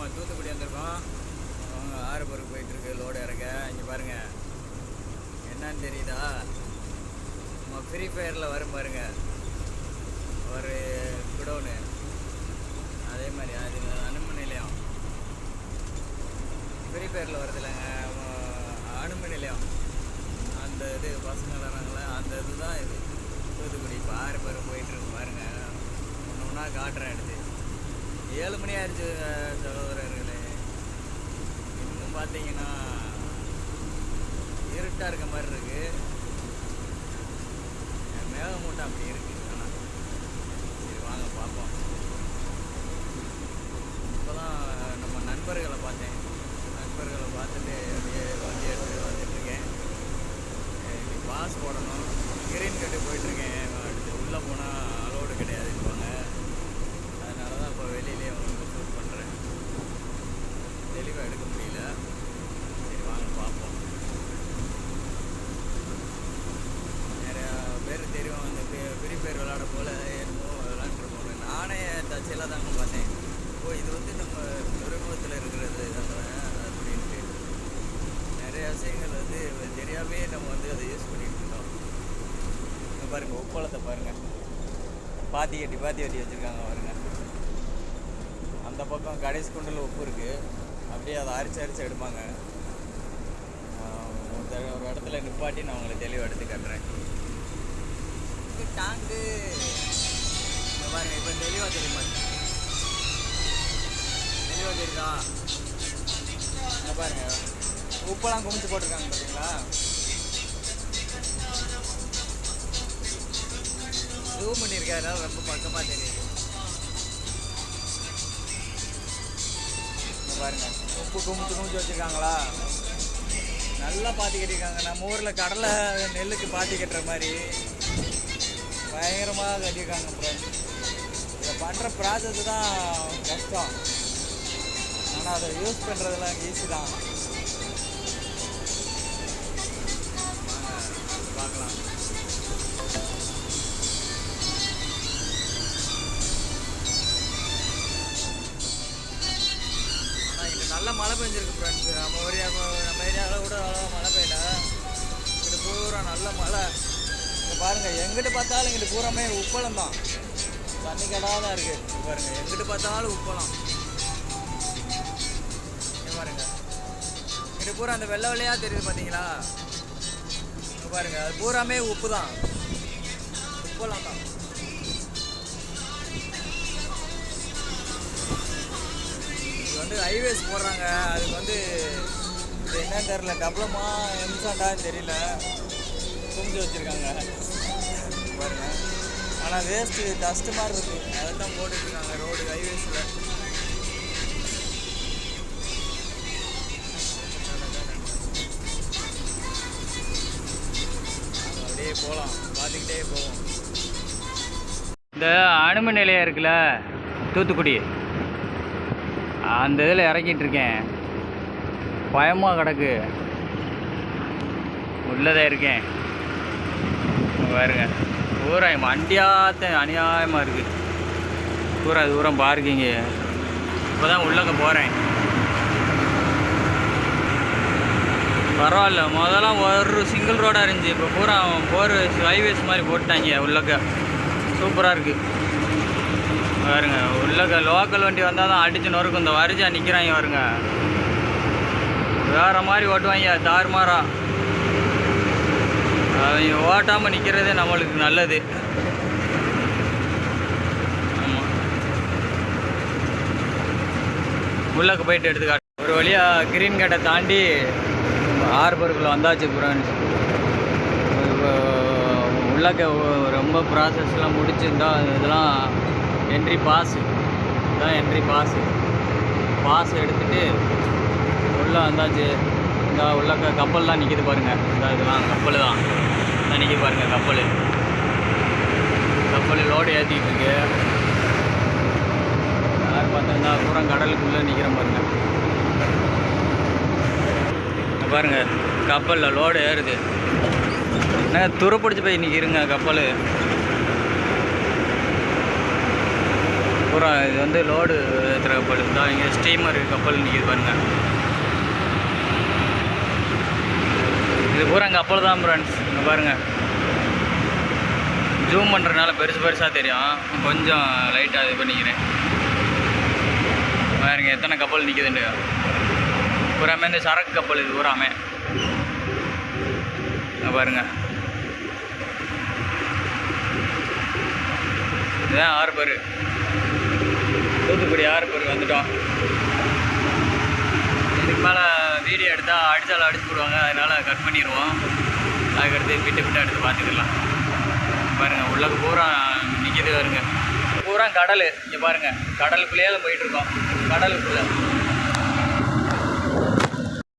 நம்ம தூத்துக்குடி வந்திருக்கோம். அவங்க ஆறுபருக்கு போயிட்டுருக்கு லோடு இறங்க இங்கே பாருங்க. என்னன்னு தெரியுதா? நம்ம ஃப்ரீ ஃபயரில் வரும் பாருங்க. ஒரு குடோனு அதே மாதிரி அது அனுமன் நிலையம் ஃப்ரீ ஃபயரில் வருது இல்லைங்க நிலையம் அந்த இது பசங்க வராங்களே அந்த இதுதான் இது. தூத்துக்குடி இப்போ ஆறு பேர் போயிட்டுருக்கு பாருங்கள் ஒன்று ஒன்றா காட்டுறேன் எடுத்து. ஏழு மணி ஆயிடுச்சு சகோதரர்களே. இன்னும் பார்த்தீங்கன்னா இருட்டாக இருக்க மாதிரி இருக்கு. மேகமூட்டம் அப்படி இருக்கு ஆனால் சரி வாங்க பார்ப்போம் இப்போதான் நம்ம நண்பர்களை பார்த்தேன் நண்பர்களை பார்த்துட்டு அப்படியே வண்டி எடுத்து வந்துட்டு இருக்கேன் இன்னைக்கு பாஸ் போடணும் கிரீன் கட்டு போயிட்டுருக்கேன் அடுத்து உள்ளே போனால் அலோடு கிடையாதுன்னுவாங்க அதனால தான் இப்போ வெளியிலேயே வந்து ஷூட் பண்ணுறேன் தெளிவாக எடுக்க முடியல சரி வாங்க பார்ப்போம் நிறையா பேர் தெரியும் அந்த ஃப்ரீ ஃபயர் விளாட போல என்னமோ விளாண்டுருப்போம் நானே தச்சையில் தாங்க பார்த்தேன். ஓ இது வந்து நம்ம துறைமுகத்தில் இருக்கிறது அப்படின்ட்டு. நிறைய விஷயங்கள் வந்து தெரியாமே நம்ம வந்து அதை யூஸ் பண்ணிட்டு இருந்தோம் இங்கே பாருங்க உப்பளத்தை பாருங்க. பாத்தி கட்டி பாத்தி கட்டி வச்சுருக்காங்க பாருங்க. அந்த பக்கம் கடைசி குண்டில் உப்பு இருக்குது அப்படியே அதை அரிச்சு அரிச்சு எடுப்பாங்க. ஒரு ஒரு இடத்துல நிப்பாட்டி நான் உங்களை தெளிவாக எடுத்து காட்டுறேன். இது பாருங்க இப்போ தெளிவாக தெரியுமா? தெளிவாக தெரியுதா பாருங்க. உப்பெல்லாம் குமிச்சு போட்டிருக்காங்க பார்த்தீங்களா ஜூம் பண்ணியிருக்காரு ரொம்ப பக்கமாக தெரியுது. பாருங்க. உப்பு குமிச்சு குமிச்சு வச்சுருக்காங்களா? நல்லா பாத்தி கட்டியிருக்காங்க. நம்ம ஊரில் கடலை நெல்லுக்கு பாத்தி கட்டுற மாதிரி பயங்கரமாக கட்டியிருக்காங்க ஃப்ரெண்ட் இதை பண்ணுற ப்ராசஸ் தான் கஷ்டம். ஆனால் அதை யூஸ் பண்ணுறதுலாம் ஈஸி தான். பார்க்கலாம் ஆனால் இங்கே நல்ல மழை பெஞ்சிருக்கு ஃப்ரெண்ட்ஸ் நம்ம ஏரியா நம்ம ஏரியாவில் கூட அவ்வளோ மழை பெய்யல. இங்கிட்டு பூரா நல்ல மழை. இங்கே பாருங்கள் எங்கிட்டு பார்த்தாலும் இங்கிட்டு பூராமே உப்பளம் தான். தண்ணி கடாக தான் இருக்குது பாருங்கள் எங்கிட்டு பார்த்தாலும் உப்பளம். இது பூரா அந்த வெள்ளை வெள்ளையாக தெரியுது பார்த்தீங்களா பாருங்க அது பூராமே உப்பு தான் உப்பெல்லாம் தான். இது வந்து ஹைவேஸ் போடுறாங்க. அதுக்கு வந்து இது என்னன்னு தெரில டபுளமா எம்சாண்டான்னு தெரியல. குமிஞ்சு வச்சுருக்காங்க. பாருங்க. ஆனால் வேஸ்ட்டு டஸ்ட்டு மாதிரி இருக்கு. அதை தான் போட்டுட்ருக்காங்க ரோடு ஹைவேஸில் போகலாம் பார்த்துக்கிட்டே போவோம் இந்த அணுமின் நிலையம் இருக்குல்ல தூத்துக்குடி. அந்த இதில் இறக்கிட்டு இருக்கேன். பயமாக கிடக்கு. உள்ளதாக இருக்கேன். பாருங்க. பூரா அண்டியாத்த அநியாயமாக இருக்குது தூரம் தூரம் பார்க்கிங்க. இப்போ தான் உள்ளங்க போகிறேன் பரவாயில்ல. முதல்ல ஒரு சிங்கிள் ரோடாக இருந்துச்சு. இப்போ பூரா போர் ஹைவேஸ் மாதிரி போட்டாங்க உள்ளக்க. சூப்பராக இருக்குது பாருங்க உள்ளக்க லோக்கல் வண்டி வந்தால் தான் அடிச்சு நொறுக்கும். இந்த வரிஜா நிற்கிறாங்க பாருங்க. வேற மாதிரி ஓட்டுவாங்க தாறுமாறா. அவங்க ஓட்டாமல் நிற்கிறதே நம்மளுக்கு நல்லது. ஆமாம் உள்ளக்க போயிட்டு எடுத்துக்காட்டு. ஒரு வழியாக கிரீன் கேட்டை தாண்டி ஹார்பருக்குள்ளே வந்தாச்சு ஃப்ரெண்ட்ஸ் உள்ளக்க ரொம்ப ப்ராசஸ்லாம் முடிச்சிருந்தா இதெல்லாம் என்ட்ரி பாஸ் இதுதான் என்ட்ரி பாஸு பாஸ் எடுத்துகிட்டு உள்ளே வந்தாச்சு. இந்த உள்ளக்க கப்பல்லாம் நிற்கிது பாருங்க. இந்த இதெல்லாம் கப்பல் தான். இந்த நிற்கிது பாருங்கள் கப்பல். கப்பல் லோடு ஏற்றிக்கிட்டு இருக்கு. யார் பார்த்தா பூரா கடலுக்குள்ளே நிற்கிறேன் பாருங்கள் பாருங்கள் கப்பலில் லோடு ஏறுது. என்ன துருப்பிடிச்சு போய் நிற்கிருங்க கப்பல். பூரா இது வந்து லோடு ஏற்றுற கப்பல். தான் இங்கே ஸ்டீமர் கப்பல் நிற்கிது பாருங்கள் இது பூரா கப்பல் தான் ஃப்ரெண்ட்ஸ் இங்கே பாருங்கள் ஜூம் பண்ணுறதுனால பெருசு பெருசாக தெரியும். கொஞ்சம் லைட்டாக இது பண்ணிக்கிறேன். பாருங்க எத்தனை கப்பல் நிற்கிதுன்னு பூராமே இந்த சரக்கு கப்பல் இது பூராமே பாருங்க. இதுதான் ஆறு பேர் தூத்துக்குடி ஆறு பேர் வந்துட்டோம். இதுக்கு மேலே வீடியோ எடுத்தால் அடித்தாலும் அடிச்சு விடுவாங்க அதனால் கட் பண்ணிடுவோம். அதுக்கடுத்து விட்டு விட்டு எடுத்து பார்த்துக்கலாம். பாருங்கள் உள்ள பூரா நிற்கிது பாருங்க. பூரா கடல். இங்கே பாருங்கள் கடலுக்குள்ளேயே போயிட்டுருக்கோம் கடலுக்குள்ளே.